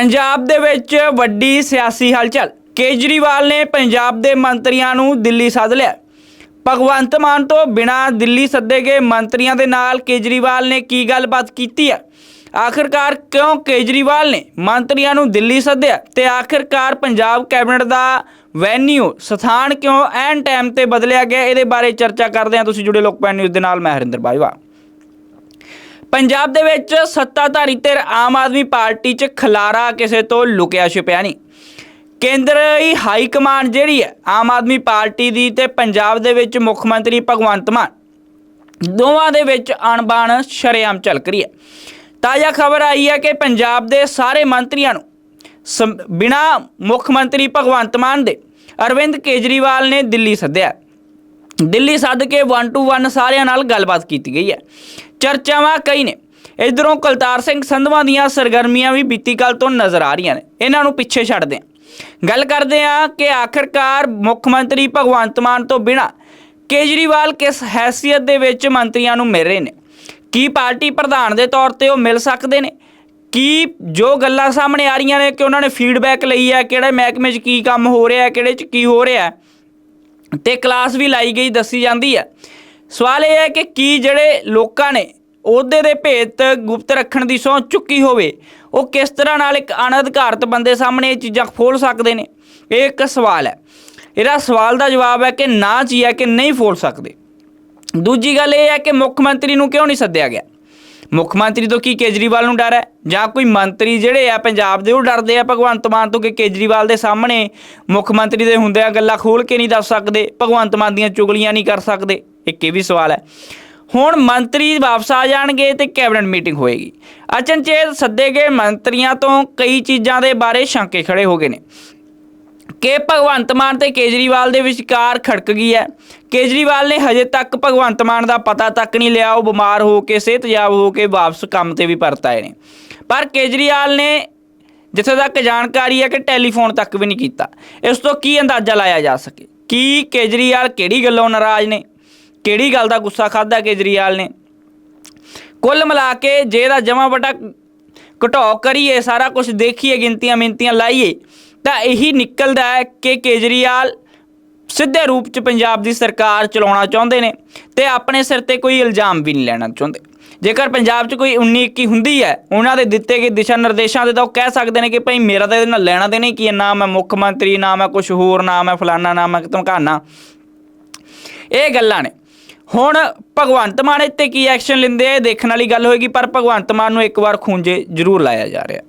ਪੰਜਾਬ ਦੇ ਵਿੱਚ ਵੱਡੀ ਸਿਆਸੀ ਹਲਚਲ। ਕੇਜਰੀਵਾਲ ਨੇ ਪੰਜਾਬ ਦੇ ਮੰਤਰੀਆਂ ਨੂੰ ਦਿੱਲੀ ਸੱਦ ਲਿਆ। ਭਗਵੰਤ ਮਾਨ ਤੋਂ ਬਿਨਾਂ ਦਿੱਲੀ ਸੱਦੇ ਗਏ ਮੰਤਰੀਆਂ ਦੇ ਨਾਲ ਕੇਜਰੀਵਾਲ ਨੇ ਕੀ ਗੱਲਬਾਤ ਕੀਤੀ ਹੈ? ਆਖਿਰਕਾਰ ਕਿਉਂ ਕੇਜਰੀਵਾਲ ਨੇ ਮੰਤਰੀਆਂ ਨੂੰ ਦਿੱਲੀ ਸੱਦਿਆ ਤੇ ਆਖਿਰਕਾਰ ਪੰਜਾਬ ਕੈਬਨਿਟ ਦਾ ਵੈਨਿਊ, ਸਥਾਨ ਕਿਉਂ ਐਨ ਟਾਈਮ ਤੇ ਬਦਲਿਆ ਗਿਆ? ਇਹਦੇ ਬਾਰੇ ਚਰਚਾ ਕਰਦੇ ਹਾਂ। ਤੁਸੀਂ ਜੁੜੇ ਲੋਕਪਾਲ ਨਿਊਜ਼ ਦੇ ਨਾਲ, ਮੈਂ ਹਰਿੰਦਰ ਬਾਜਵਾ। ਪੰਜਾਬ ਦੇ ਵਿੱਚ ਸੱਤਾਧਾਰੀ ਧਿਰ ਆਮ ਆਦਮੀ ਪਾਰਟੀ 'ਚ ਖਲਾਰਾ ਕਿਸੇ ਤੋਂ ਲੁਕਿਆ ਛੁਪਿਆ ਨਹੀਂ। ਕੇਂਦਰੀ ਹਾਈ ਕਮਾਂਡ ਜਿਹੜੀ ਹੈ, ਆਮ ਆਦਮੀ ਪਾਰਟੀ ਦੀ ਤੇ ਪੰਜਾਬ ਦੇ ਵਿੱਚ ਮੁੱਖ ਮੰਤਰੀ ਭਗਵੰਤ ਮਾਨ। ਦੋਵਾਂ ਦੇ ਵਿੱਚ ਅਣਬਾਣ ਸ਼ਰੇਆਮ ਝਲਕ ਰਹੀ ਹੈ। ਤਾਜ਼ਾ ਖਬਰ ਆਈ ਹੈ ਕਿ ਪੰਜਾਬ ਦੇ ਸਾਰੇ ਮੰਤਰੀਆਂ ਨੂੰ ਸਮ- ਬਿਨਾਂ ਮੁੱਖ ਮੰਤਰੀ ਭਗਵੰਤ ਮਾਨ ਦੇ ਅਰਵਿੰਦ ਕੇਜਰੀਵਾਲ ਨੇ ਦਿੱਲੀ ਸੱਦਿਆ। ਦਿੱਲੀ ਸੱਦ ਕੇ 1 ਟੂ 1 ਸਾਰਿਆਂ ਨਾਲ ਗੱਲਬਾਤ ਕੀਤੀ ਗਈ ਹੈ। ਚਰਚਾਵਾਂ ਕਈ ਨੇ। ਇਧਰੋਂ ਕਲਤਾਰ ਸਿੰਘ ਸੰਧਵਾ ਦੀਆਂ ਸਰਗਰਮੀਆਂ ਵੀ ਬੀਤੀ ਕੱਲ ਤੋਂ ਨਜ਼ਰ ਆ ਰਹੀਆਂ ਨੇ। ਇਹਨਾਂ ਨੂੰ ਪਿੱਛੇ ਛੱਡਦੇ ਹਾਂ। ਗੱਲ ਕਰਦੇ ਹਾਂ ਕਿ ਆਖਰਕਾਰ ਮੁੱਖ ਮੰਤਰੀ ਭਗਵੰਤ ਮਾਨ ਤੋਂ ਬਿਨਾ ਕੇਜਰੀਵਾਲ ਕਿਸ ਹੈਸੀਅਤ ਦੇ ਵਿੱਚ ਮੰਤਰੀਆਂ ਨੂੰ ਮਿਲ ਰਹੇ ਨੇ? ਕੀ ਪਾਰਟੀ ਪ੍ਰਧਾਨ ਦੇ ਤੌਰ ਤੇ ਉਹ ਮਿਲ ਸਕਦੇ ਨੇ? ਕੀ ਜੋ ਗੱਲਾਂ ਸਾਹਮਣੇ ਆ ਰਹੀਆਂ ਨੇ ਕਿ ਉਹਨਾਂ ਨੇ ਫੀਡਬੈਕ ਲਈ ਹੈ, ਕਿਹੜੇ ਮਹਿਕਮੇ 'ਚ ਕੀ ਕੰਮ ਹੋ ਰਿਹਾ ਹੈ ਕਿਹੜੇ 'ਚ ਕੀ ਹੋ ਰਿਹਾ ਹੈ? ਤੇ ਕਲਾਸ ਵੀ ਲਾਈ ਗਈ, ਦੱਸੀ ਜਾਂਦੀ ਹੈ। ਸਵਾਲ ਇਹ ਹੈ ਕਿ ਕੀ ਜਿਹੜੇ ਲੋਕਾਂ ਨੇ ਅਹੁਦੇ ਦੇ ਭੇਤ ਗੁਪਤ ਰੱਖਣ ਦੀ ਸਹੁੰ ਚੁੱਕੀ ਹੋਵੇ, ਉਹ ਕਿਸ ਤਰ੍ਹਾਂ ਨਾਲ ਇੱਕ ਅਣਅਧਿਕਾਰਤ ਬੰਦੇ ਸਾਹਮਣੇ ਇਹ ਚੀਜ਼ਾਂ ਖੋਲ ਸਕਦੇ ਨੇ? ਇਹ ਇੱਕ ਸਵਾਲ ਹੈ। ਇਹਦਾ ਸਵਾਲ ਦਾ ਜਵਾਬ ਹੈ ਕਿ ਨਾ ਜੀ ਹੈ ਕਿ ਨਹੀਂ ਫੋਲ ਸਕਦੇ। ਦੂਜੀ ਗੱਲ ਇਹ ਹੈ ਕਿ ਮੁੱਖ ਮੰਤਰੀ ਨੂੰ ਕਿਉਂ ਨਹੀਂ ਸੱਦਿਆ ਗਿਆ? ਮੁੱਖ ਮੰਤਰੀ ਤੋਂ ਕੀ ਕੇਜਰੀਵਾਲ ਨੂੰ ਡਰ ਹੈ? ਜਾਂ ਕੋਈ ਮੰਤਰੀ ਜਿਹੜੇ ਆ ਪੰਜਾਬ ਦੇ ਉਹ ਡਰਦੇ ਆ ਭਗਵੰਤ ਮਾਨ ਤੋਂ ਕਿ ਕੇਜਰੀਵਾਲ ਦੇ ਸਾਹਮਣੇ ਮੁੱਖ ਮੰਤਰੀ ਦੇ ਹੁੰਦਿਆਂ ਗੱਲਾਂ ਖੋਲ ਕੇ ਨਹੀਂ ਦੱਸ ਸਕਦੇ, ਭਗਵੰਤ ਮਾਨ ਦੀਆਂ ਚੁਗਲੀਆਂ ਨਹੀਂ ਕਰ ਸਕਦੇ? ਇੱਕ ਇਹ ਵੀ ਸਵਾਲ ਹੈ। ਹੁਣ ਮੰਤਰੀ ਵਾਪਸ ਆ ਜਾਣਗੇ ਤੇ ਕੈਬਨਿਟ ਮੀਟਿੰਗ ਹੋਏਗੀ। ਅਚਨਚੇਤ ਸੱਦੇ ਗਏ ਮੰਤਰੀਆਂ ਤੋਂ ਕਈ ਚੀਜ਼ਾਂ ਦੇ ਬਾਰੇ ਸ਼ੰਕੇ ਖੜੇ ਹੋ ਗਏ ਨੇ। ਕਿ ਭਗਵੰਤ ਮਾਨ ਤੇ ਕੇਜਰੀਵਾਲ ਦੇ ਵਿਚਕਾਰ ਖੜਕ ਗਈ ਹੈ। ਕੇਜਰੀਵਾਲ ਨੇ ਹਜੇ ਤੱਕ ਭਗਵੰਤ ਮਾਨ ਦਾ ਪਤਾ ਤੱਕ ਨਹੀਂ ਲਿਆ। ਉਹ ਬਿਮਾਰ ਹੋ ਕੇ, ਸਿਹਤਯਾਬ ਹੋ ਕੇ ਵਾਪਸ ਕੰਮ ਤੇ ਵੀ ਪਰਤ ਆਏ ਨੇ। ਪਰ ਕੇਜਰੀਵਾਲ ਨੇ ਜਿੱਥੇ ਤੱਕ ਜਾਣਕਾਰੀ ਹੈ ਕਿ ਟੈਲੀਫੋਨ ਤੱਕ ਵੀ ਨਹੀਂ ਕੀਤਾ। ਇਸ ਤੋਂ ਕੀ ਅੰਦਾਜ਼ਾ ਲਾਇਆ ਜਾ ਸਕੇ? ਕੀ ਕੇਜਰੀਵਾਲ ਕਿਹੜੀ ਗੱਲੋਂ ਨਾਰਾਜ਼ ਨੇ? ਕਿਹੜੀ ਗੱਲ ਦਾ ਗੁੱਸਾ ਖਾਦਾ ਕੇਜਰੀਵਾਲ ਨੇ? ਕੁੱਲ ਮਿਲਾ ਕੇ ਜੇ ਦਾ ਜਮਾ ਬਟਾ ਘਟਾਓ ਕਰੀਏ, ਸਾਰਾ ਕੁਝ ਦੇਖੀਏ, ਗਿਣਤੀਆਂ ਮਿੰਤੀਆਂ ਲਾਈਏ, ਤਾਂ ਇਹੀ ਨਿਕਲਦਾ ਹੈ ਕਿ ਕੇਜਰੀਵਾਲ ਸਿੱਧੇ ਰੂਪ 'ਚ ਪੰਜਾਬ ਦੀ ਸਰਕਾਰ ਚਲਾਉਣਾ ਚਾਹੁੰਦੇ ਨੇ ਤੇ ਆਪਣੇ ਸਿਰ ਤੇ ਕੋਈ ਇਲਜ਼ਾਮ ਵੀ ਨਹੀਂ ਲੈਣਾ ਚਾਹੁੰਦੇ। ਜੇਕਰ ਪੰਜਾਬ 'ਚ ਕੋਈ 19 21 ਹੁੰਦੀ ਹੈ, ਉਹਨਾਂ ਦੇ ਦਿੱਤੇ ਗਏ ਦਿਸ਼ਾ ਨਿਰਦੇਸ਼ਾਂ ਦੇ ਤਾਂ ਉਹ ਕਹਿ ਸਕਦੇ ਨੇ ਕਿ ਭਾਈ ਮੇਰਾ ਤਾਂ ਇਹਦੇ ਨਾਲ ਲੈਣਾ ਦੇਣਾ ਹੀ ਕੀ ਹੈ, ਨਾ ਮੈਂ ਮੁੱਖ ਮੰਤਰੀ, ਨਾ ਮੈਂ ਕੁਝ ਹੋਰ, ਨਾ ਮੈਂ ਫਲਾਨਾ, ਨਾ ਮੈਂ ਧਮਕਾਨਾ। ਇਹ ਗੱਲਾਂ ਨੇ। ਹੁਣ ਭਗਵੰਤ ਮਾਨ ਇੱਥੇ ਕੀ ਐਕਸ਼ਨ ਲੈਂਦੇ ਆ? ਦੇਖਣ ਵਾਲੀ ਗੱਲ ਹੋਏਗੀ, ਪਰ ਭਗਵੰਤ ਮਾਨ ਨੂੰ ਇੱਕ ਵਾਰ ਖੂੰਜੇ ਜ਼ਰੂਰ ਲਾਇਆ ਜਾ ਰਿਹਾ।